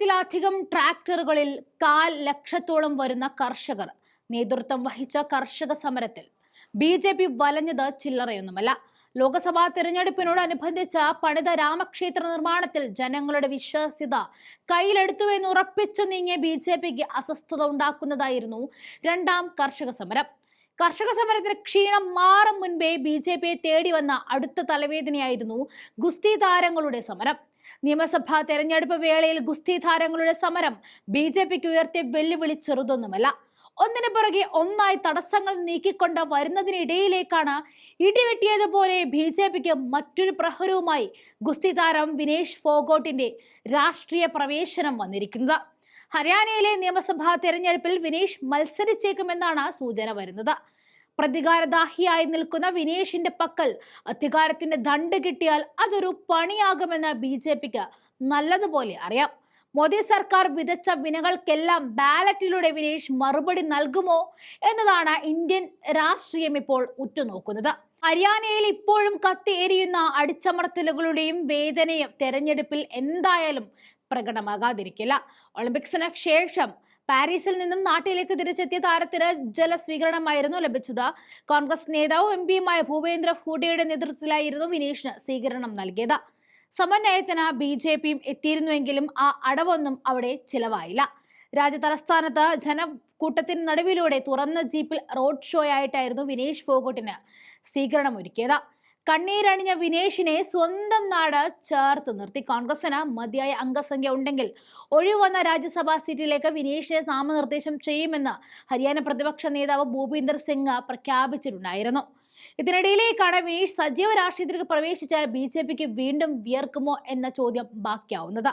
ആയിരത്തിലധികം ട്രാക്ടറുകളിൽ കാൽ ലക്ഷത്തോളം വരുന്ന കർഷകർ നേതൃത്വം വഹിച്ച കർഷക സമരത്തിൽ ബി ജെ പി വലഞ്ഞത് ചില്ലറയൊന്നുമല്ല. ലോക്സഭാ തിരഞ്ഞെടുപ്പിനോടനുബന്ധിച്ച പണിത രാമക്ഷേത്ര നിർമ്മാണത്തിൽ ജനങ്ങളുടെ വിശ്വാസ്യത കയ്യിലെടുത്തുവെന്ന് ഉറപ്പിച്ചു നീങ്ങിയ ബി ജെ പിക്ക് അസ്വസ്ഥത ഉണ്ടാക്കുന്നതായിരുന്നു രണ്ടാം കർഷക സമരം. കർഷക സമരത്തിന് ക്ഷീണം മാറും മുൻപേ ബി ജെ പിയെ തേടി വന്ന അടുത്ത തലവേദനയായിരുന്നു ഗുസ്തി താരങ്ങളുടെ സമരം. നിയമസഭാ തെരഞ്ഞെടുപ്പ് വേളയിൽ ഗുസ്തി താരങ്ങളുടെ സമരം ബി ജെ പിക്ക് ഉയർത്തിയ വെല്ലുവിളി ചെറുതൊന്നുമല്ല. ഒന്നിനു പുറകെ ഒന്നായി തടസ്സങ്ങൾ നീക്കിക്കൊണ്ട് വരുന്നതിനിടയിലേക്കാണ് ഇടിവെട്ടിയതുപോലെ ബി ജെ പിക്ക് മറ്റൊരു പ്രഹരവുമായി ഗുസ്തി താരം വിനേഷ് ഫോഗോട്ടിന്റെ രാഷ്ട്രീയ പ്രവേശനം വന്നിരിക്കുന്നത്. ഹരിയാനയിലെ നിയമസഭാ തെരഞ്ഞെടുപ്പിൽ വിനേഷ് മത്സരിച്ചേക്കുമെന്നാണ് സൂചന വരുന്നത്. പ്രതികാരദാഹിയായി നിൽക്കുന്ന വിനേഷിന്റെ പക്കൽ അധികാരത്തിന്റെ ദണ്ട് കിട്ടിയാൽ അതൊരു പണിയാകുമെന്ന് ബി ജെ പിക്ക് നല്ലതുപോലെ അറിയാം. മോദി സർക്കാർ വിതച്ച വിനകൾക്കെല്ലാം ബാലറ്റിലൂടെ വിനേഷ് മറുപടി നൽകുമോ എന്നതാണ് ഇന്ത്യൻ രാഷ്ട്രീയം ഇപ്പോൾ ഉറ്റുനോക്കുന്നത്. ഹരിയാനയിൽ ഇപ്പോഴും കത്തിയേരിയുന്ന അടിച്ചമർത്തലുകളുടെയും വേദനയും തെരഞ്ഞെടുപ്പിൽ എന്തായാലും പ്രകടമാകാതിരിക്കില്ല. ഒളിമ്പിക്സിന് ശേഷം പാരീസിൽ നിന്നും നാട്ടിലേക്ക് തിരിച്ചെത്തിയ താരത്തിന് ജലസ്വീകരണമായിരുന്നു ലഭിച്ചത്. കോൺഗ്രസ് നേതാവും എം പിയുമായ ഭൂപേന്ദ്ര ഹൂഡയുടെ നേതൃത്വത്തിലായിരുന്നു വിനീഷിന് സ്വീകരണം നൽകിയത്. സമന്വയത്തിന് ബി ജെ പിയും എത്തിയിരുന്നുവെങ്കിലും ആ അടവൊന്നും അവിടെ ചിലവായില്ല. രാജ്യ തലസ്ഥാനത്ത് ജനക്കൂട്ടത്തിന് നടുവിലൂടെ തുറന്ന ജീപ്പിൽ റോഡ് ഷോയായിട്ടായിരുന്നു വിനീഷ് ഫോഗോട്ടിന് സ്വീകരണം ഒരുക്കിയത് കണ്ണീരണിഞ്ഞ വിനേഷിനെ സ്വന്തം നാട് ചേർത്ത് നിർത്തി. കോൺഗ്രസിന് മതിയായ അംഗസംഖ്യ ഉണ്ടെങ്കിൽ ഒഴിവന്ന രാജ്യസഭാ സീറ്റിലേക്ക് വിനേഷിനെ നാമനിർദ്ദേശം ചെയ്യുമെന്ന് ഹരിയാന പ്രതിപക്ഷ നേതാവ് ഭൂപീന്ദർ സിംഗ് പ്രഖ്യാപിച്ചിട്ടുണ്ടായിരുന്നു. ഇതിനിടയിലേക്കാണ് വിനീഷ് സജീവ രാഷ്ട്രീയത്തിലേക്ക് പ്രവേശിച്ചാൽ ബി ജെ പിക്ക് വീണ്ടും വിയർക്കുമോ എന്ന ചോദ്യം ബാക്കിയാവുന്നത്.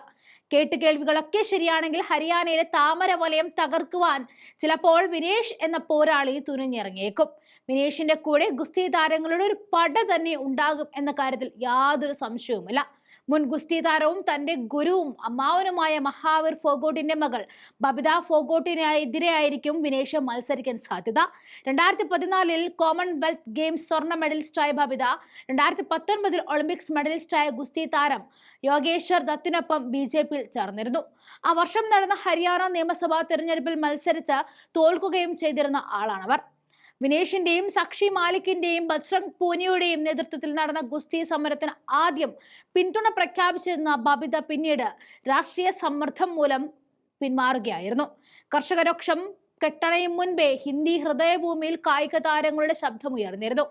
കേട്ടുകേൾവികളൊക്കെ ശരിയാണെങ്കിൽ ഹരിയാനയിലെ താമര വലയം തകർക്കുവാൻ ചിലപ്പോൾ വിനേഷ് എന്ന പോരാളി തുനിഞ്ഞിറങ്ങിയേക്കും. വിനേഷിന്റെ കൂടെ ഗുസ്തി താരങ്ങളുടെ ഒരു പട തന്നെ ഉണ്ടാകും എന്ന കാര്യത്തിൽ യാതൊരു സംശയവുമില്ല. മുൻ ഗുസ്തി താരവും തന്റെ ഗുരുവും അമ്മാവനുമായ മഹാവീർ ഫോഗോട്ടിന്റെ മകൾ ബബിത ഫോഗോട്ടിനെതിരെയായിരിക്കും വിനേഷ് മത്സരിക്കാൻ സാധ്യത. രണ്ടായിരത്തി പതിനാലിൽ കോമൺവെൽത്ത് ഗെയിംസ് സ്വർണ മെഡലിസ്റ്റായ ബബിത രണ്ടായിരത്തി പത്തൊൻപതിൽ ഒളിമ്പിക്സ് മെഡലിസ്റ്റായ ഗുസ്തി താരം യോഗേശ്വർ ദത്തിനൊപ്പം ബി ജെ പിയിൽ ചേർന്നിരുന്നു. ആ വർഷം നടന്ന ഹരിയാന നിയമസഭാ തെരഞ്ഞെടുപ്പിൽ മത്സരിച്ച് തോൽക്കുകയും ചെയ്തിരുന്ന ആളാണവർ. വിനേഷിന്റെയും സാക്ഷി മാലിക്കിന്റെയും ബജ്രംഗ് പൂനിയുടെയും നേതൃത്വത്തിൽ നടന്ന ഗുസ്തി സമരത്തിന് ആദ്യം പിന്തുണ പ്രഖ്യാപിച്ചിരുന്ന ബബിത പിന്നീട് രാഷ്ട്രീയ സമ്മർദ്ദം മൂലം പിന്മാറുകയായിരുന്നു. കർഷകരോക്ഷം കെട്ടണയും മുൻപേ ഹിന്ദി ഹൃദയഭൂമിയിൽ കായിക താരങ്ങളുടെ ശബ്ദമുയർന്നിരുന്നു.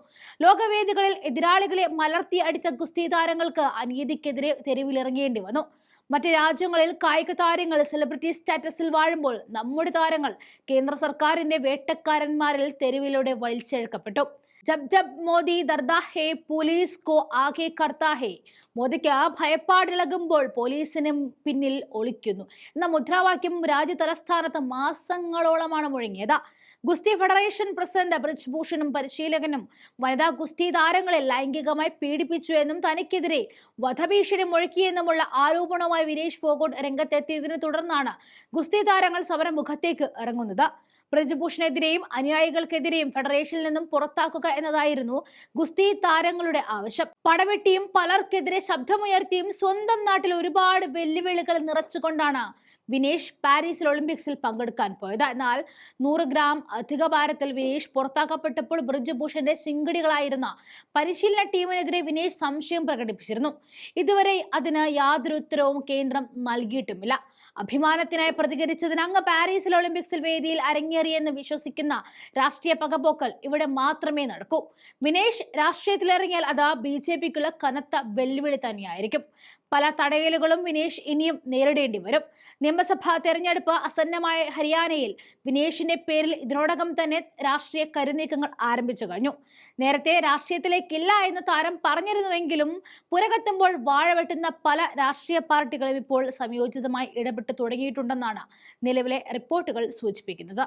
ലോകവേദികളിൽ എതിരാളികളെ മലർത്തി അടിച്ച ഗുസ്തി താരങ്ങൾക്ക് അനീതിക്കെതിരെ തെരുവിലിറങ്ങേണ്ടി വന്നു. മറ്റ് രാജ്യങ്ങളിൽ കായിക താരങ്ങൾ സെലിബ്രിറ്റി സ്റ്റാറ്റസിൽ വാഴുമ്പോൾ നമ്മുടെ താരങ്ങൾ കേന്ദ്ര സർക്കാരിന്റെ വേട്ടക്കാരന്മാരിൽ തെരുവിലൂടെ വലിച്ചെഴുക്കപ്പെട്ടു. ജബ് ജബ് മോദി ദർദാ ഹേ പോലീസ് കോ ആകെ കർത്താ ഹേ. മോദിക്ക് ഭയപ്പാടിളകുമ്പോൾ പോലീസിന് പിന്നിൽ ഒളിക്കുന്നു. എന്ന മുദ്രാവാക്യം രാജ്യ തലസ്ഥാനത്ത് മാസങ്ങളോളമാണ് മുഴങ്ങിയത്. ഗുസ്തി ഫെഡറേഷൻ പ്രസിഡന്റ് ബ്രിജ് ഭൂഷണും പരിശീലകനും വനിതാ ഗുസ്തി താരങ്ങളെ ലൈംഗികമായി പീഡിപ്പിച്ചു എന്നും തനിക്കെതിരെ വധഭീഷണി മുഴക്കിയെന്നുമുള്ള ആരോപണവുമായി വിനേഷ് ഫോഗോട്ട് രംഗത്തെത്തിയതിനെ തുടർന്നാണ് ഗുസ്തി താരങ്ങൾ സമരമുഖത്തേക്ക് ഇറങ്ങുന്നത്. ബ്രിജ്ഭൂഷണെതിരെയും അനുയായികൾക്കെതിരെയും ഫെഡറേഷനിൽ നിന്നും പുറത്താക്കുക എന്നതായിരുന്നു ഗുസ്തി താരങ്ങളുടെ ആവശ്യം. പടവെട്ടിയും പലർക്കെതിരെ ശബ്ദമുയർത്തിയും സ്വന്തം നാട്ടിൽ ഒരുപാട് വെല്ലുവിളികൾ നിറച്ചുകൊണ്ടാണ് വിനേഷ് പാരീസിൽ ഒളിമ്പിക്സിൽ പങ്കെടുക്കാൻ പോയത്. എന്നാൽ നൂറ് ഗ്രാം അധിക ഭാരത്തിൽ വിനേഷ് പുറത്താക്കപ്പെട്ടപ്പോൾ ബ്രിജ്ഭൂഷന്റെ ശിങ്കടികളായിരുന്ന പരിശീലന ടീമിനെതിരെ വിനേഷ് സംശയം പ്രകടിപ്പിച്ചിരുന്നു. ഇതുവരെ അതിന് യാതൊരു ഉത്തരവും കേന്ദ്രം നൽകിയിട്ടുമില്ല. അഭിമാനത്തിനായി പ്രതികരിച്ചതിന് അങ്ങ് പാരീസിൽ ഒളിമ്പിക്സിൽ വേദിയിൽ അരങ്ങേറിയെന്ന് വിശ്വസിക്കുന്ന രാഷ്ട്രീയ പകപോക്കൽ ഇവിടെ മാത്രമേ നടക്കൂ. വിനേഷ് രാഷ്ട്രീയത്തിലിറങ്ങിയാൽ അത് ബി ജെ പിക്കുള്ള കനത്ത വെല്ലുവിളി തന്നെയായിരിക്കും. പല തടയലുകളും വിനേഷ് ഇനിയും നേരിടേണ്ടി വരും. നിയമസഭാ തെരഞ്ഞെടുപ്പ് അസന്നമായ ഹരിയാനയിൽ വിനേഷിന്റെ പേരിൽ ഇതിനോടകം തന്നെ രാഷ്ട്രീയ കരുനീക്കങ്ങൾ ആരംഭിച്ചു കഴിഞ്ഞു. നേരത്തെ രാഷ്ട്രീയത്തിലേക്കില്ല എന്ന് താരം പറഞ്ഞിരുന്നുവെങ്കിലും പുരകത്തുമ്പോൾ വാഴവെട്ടുന്ന പല രാഷ്ട്രീയ പാർട്ടികളും ഇപ്പോൾ സംയോജിതമായി ഇടപെട്ട് തുടങ്ങിയിട്ടുണ്ടെന്നാണ് നിലവിലെ റിപ്പോർട്ടുകൾ സൂചിപ്പിക്കുന്നത്.